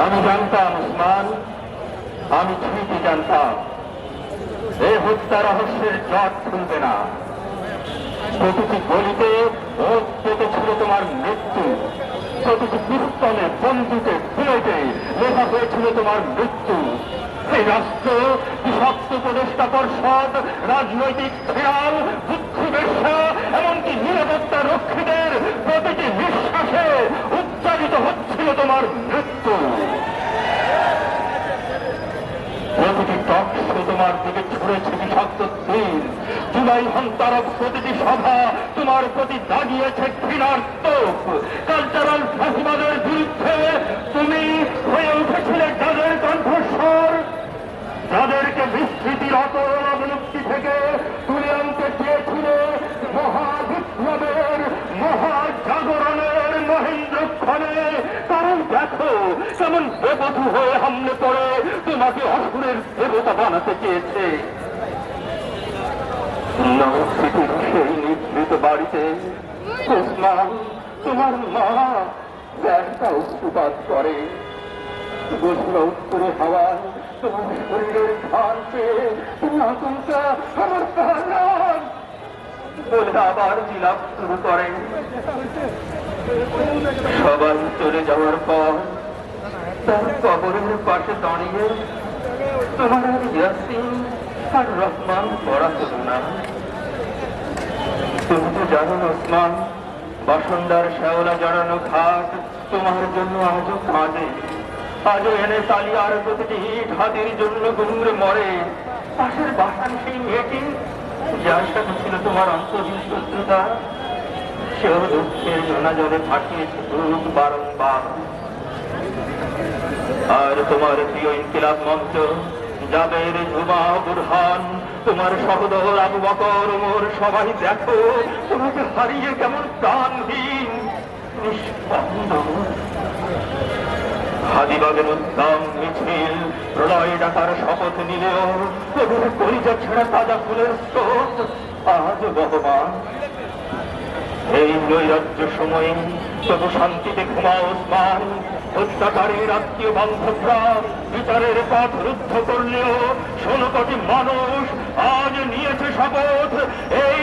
আমি জানতাম, উসমান, আমি ঠিকই জানতাম। এই হত্যা রহস্যের জট খুলবে না। প্রতিটি গলিতে ভোট পেতে ছিল তোমার মৃত্যু। প্রতিটি পিস্তলে বন্দুকে বুলেটে লেখা হয়েছিল তোমার মৃত্যু। এই রাষ্ট্র বিভক্ত উপদেষ্টা পর্ষদ, রাজনৈতিক খেয়াল বুদ্ধি ব্যবসা এমনকি প্রতিটি তোমার দিকে ছুড়েছে বিষাক্ত তীর। জুলাই হন্তারক প্রতিটি সভা তোমার প্রতি দাঁড়িয়েছে ঘৃণার কালচারাল ফাঁসিবাদের বিরুদ্ধে তুমি হয়ে কেমন বেবধু হয়ে হামলে পড়ে, তোমাকে অসুরের দেবতা বানাতে চেয়েছে। সেই নিভৃত বাড়িতে। তোমার মা উৎপাত করে। গোসল উত্তরে তোমার শরীরের আমার বলে আবার শুরু করে। সবাই চলে যাওয়ার পর তার কবরের পাশে দাঁড়িয়ে তোমার আর ইয়াসিন আর রহমান পড়া হলো না তুমি তো জানো ওসমান বাসন্দার শ্যাওলা জড়ানো ঘাট তোমার জন্য আজও কাঁদে আজও এনে তালিয়ার প্রতিটি ইট হাতির জন্য গুমরে মরে পাশের বাসান সেই মেয়েটি যার সাথে ছিল তোমার অন্তহীন শত্রুতা সেও দুঃখের জোনা জলে ফাটিয়েছে বুক বারংবার আর তোমার প্রিয় ইনকিলাব মঞ্চ, জাবের জুমা বুরহান, তোমার সহদর আবু বকর ওমর সবাই দেখো, তোমাকে হারিয়ে কেমন প্রাণহীন, নিষ্পন্দ। হাদিবাগের উদ্দাম মিছিল, প্রলয় ডাকার শপথ নিলেও ওদের পরিচয় ছেড়া তাজা ফুলের স্রোত আজ বহমান। এই নৈরাজ্য সময়ে তবু শান্তিতে ঘুমাও ওসমান হত্যাকারীর আত্মীয় বান্ধবরা, বিচারের পথ রুদ্ধ করলেও ষোলো কোটি মানুষ আজ নিয়েছে শপথ। এই